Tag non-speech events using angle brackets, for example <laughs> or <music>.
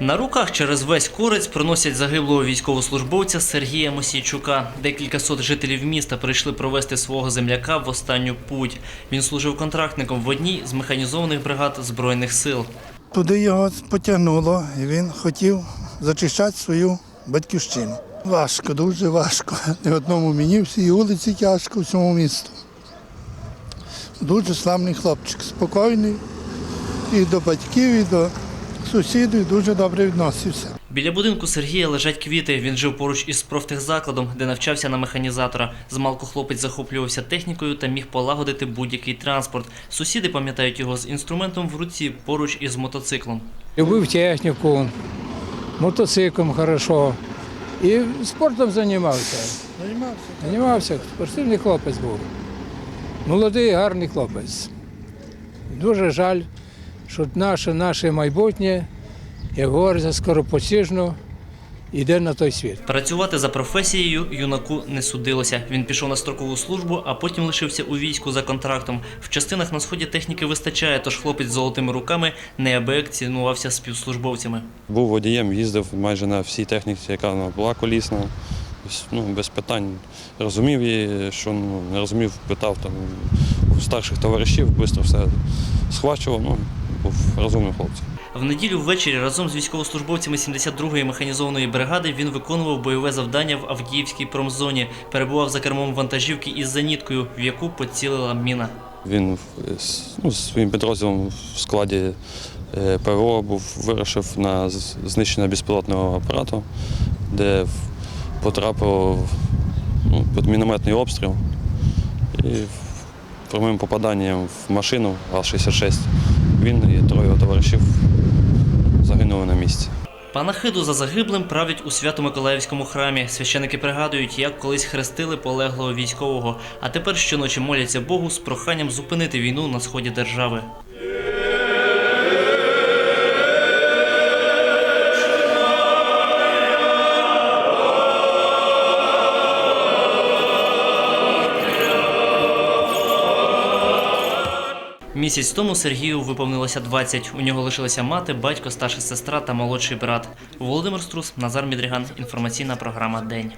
На руках через весь корець проносять загиблого військовослужбовця Сергія Мосійчука. Декілька сот жителів міста прийшли провести свого земляка в останню путь. Він служив контрактником в одній з механізованих бригад збройних сил. Туди його потягнуло, і він хотів зачищати свою батьківщину. Важко, дуже важко. <laughs> Не одному мені, всій вулиці тяжко, всьому місту. Дуже славний хлопчик, спокійний і до батьків, і до сусідів дуже добре відносився. Біля будинку Сергія лежать квіти. Він жив поруч із профтехзакладом, де навчався на механізатора. Змалку хлопець захоплювався технікою та міг полагодити будь-який транспорт. Сусіди пам'ятають його з інструментом в руці поруч із мотоциклом. Любив техніку, мотоциклом хорошо. І спортом займався. Займався. Займався, спортивний хлопець був. Молодий, гарний хлопець. Дуже жаль, що наше, наше майбутнє, як говориться, скоропосіжно йде на той світ. Працювати за професією юнаку не судилося. Він пішов на строкову службу, а потім лишився у війську за контрактом. В частинах на сході техніки вистачає, тож хлопець з золотими руками неабияк цінувався співслужбовцями. Був водієм, їздив майже на всій техніці, яка вона була колісна. Ну, без питань розумів її, що ну, не розумів, питав там у старших товаришів, швидко все схвачував. Ну, був розумним хлопцем. В неділю ввечері разом з військовослужбовцями 72-ї механізованої бригади він виконував бойове завдання в Авдіївській промзоні. Перебував за кермом вантажівки із зеніткою, в яку поцілила міна. Він ну, своїм підрозділом в складі е, ПВО був вирушив на знищення безпілотного апарату, де потрапив ну, під мінометний обстріл. І прямим попаданням в машину ГАЗ-66 він і троє його товаришів загинули на місці. Панахиду за загиблим правлять у Свято-Миколаївському храмі. Священики пригадують, як колись хрестили полеглого військового, а тепер щоночі моляться Богу з проханням зупинити війну на сході держави. Місяць тому Сергію виповнилося 20. У нього лишилися мати, батько, старша сестра та молодший брат. Володимир Струс, Назар Мідріган. Інформаційна програма День.